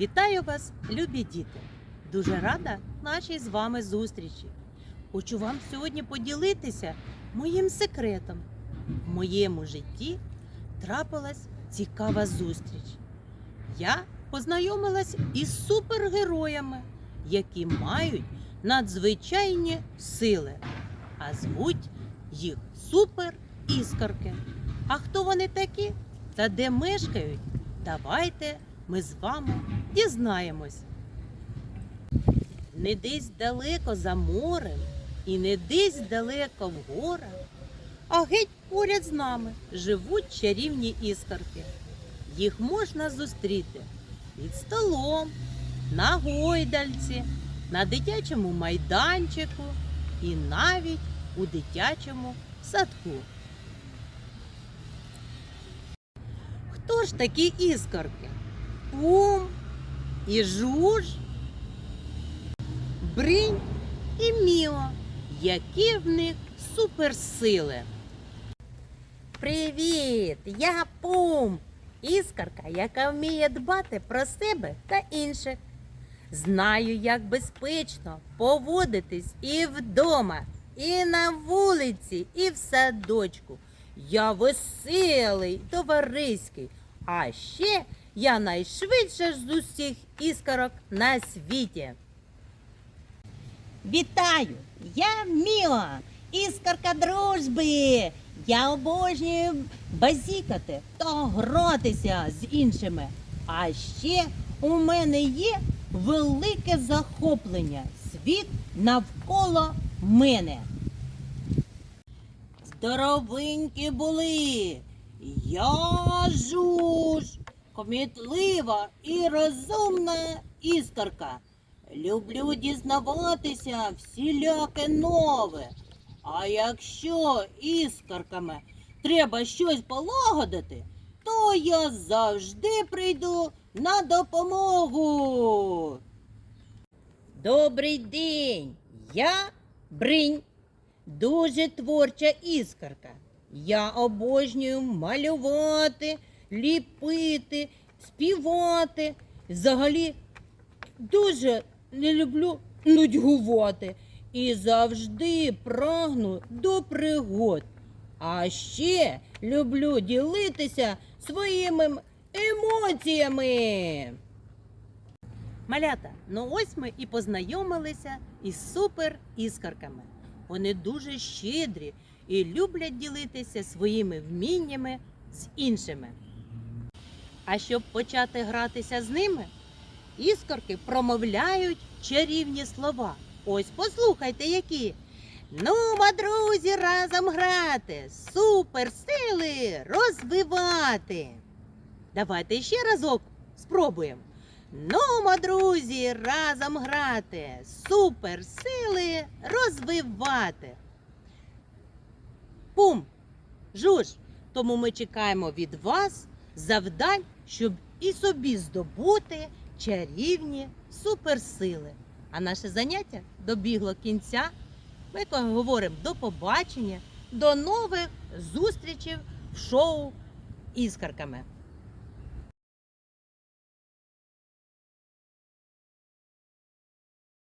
Вітаю вас, любі діти! Дуже рада нашій з вами зустрічі. Хочу вам сьогодні поділитися моїм секретом. В моєму житті трапилась цікава зустріч. Я познайомилась із супергероями, які мають надзвичайні сили, а звуть їх супер-іскорки. А хто вони такі та де мешкають? Давайте ми з вами дізнаємось. Не десь далеко за морем і не десь далеко в горах, а геть поряд з нами живуть чарівні іскорки. Їх можна зустріти під столом, на гойдальці, на дитячому майданчику і навіть у дитячому садку. Хто ж такі іскорки? Пум і жуж, бринь і міо. Які в них суперсили? Привіт! Я Пум, іскорка, яка вміє дбати про себе та інших. Знаю, як безпечно поводитись і вдома, і на вулиці, і в садочку. Я веселий, товариський, а ще я найшвидше з усіх іскорок на світі. Вітаю! Я Міо, іскорка дружби. Я обожнюю базікати та гратися з іншими. А ще у мене є велике захоплення. Світ навколо мене. Здоровенькі були. Я жуж, комітлива і розумна історка. Люблю дізнаватися всіляке нове. А якщо іскорками треба щось полагодити, то я завжди прийду на допомогу. Добрий день! Я Бринь, дуже творча іскорка. Я обожнюю малювати, ліпити, співати. Взагалі дуже не люблю нудьгувати і завжди прагну до пригод. А ще люблю ділитися своїми емоціями. Малята, ну ось ми і познайомилися із супер іскорками. Вони дуже щедрі і люблять ділитися своїми вміннями з іншими. А щоб почати гратися з ними, іскорки промовляють чарівні слова. Ось послухайте, які. Ну, друзі, разом грати, суперсили розвивати. Давайте ще разок спробуємо. Ну, друзі, разом грати, суперсили розвивати. Пум, жуж, тому ми чекаємо від вас завдань, щоб і собі здобути чарівні суперсили. А наше заняття добігло кінця. Ми говоримо до побачення, до нових зустрічей в шоу іскорками.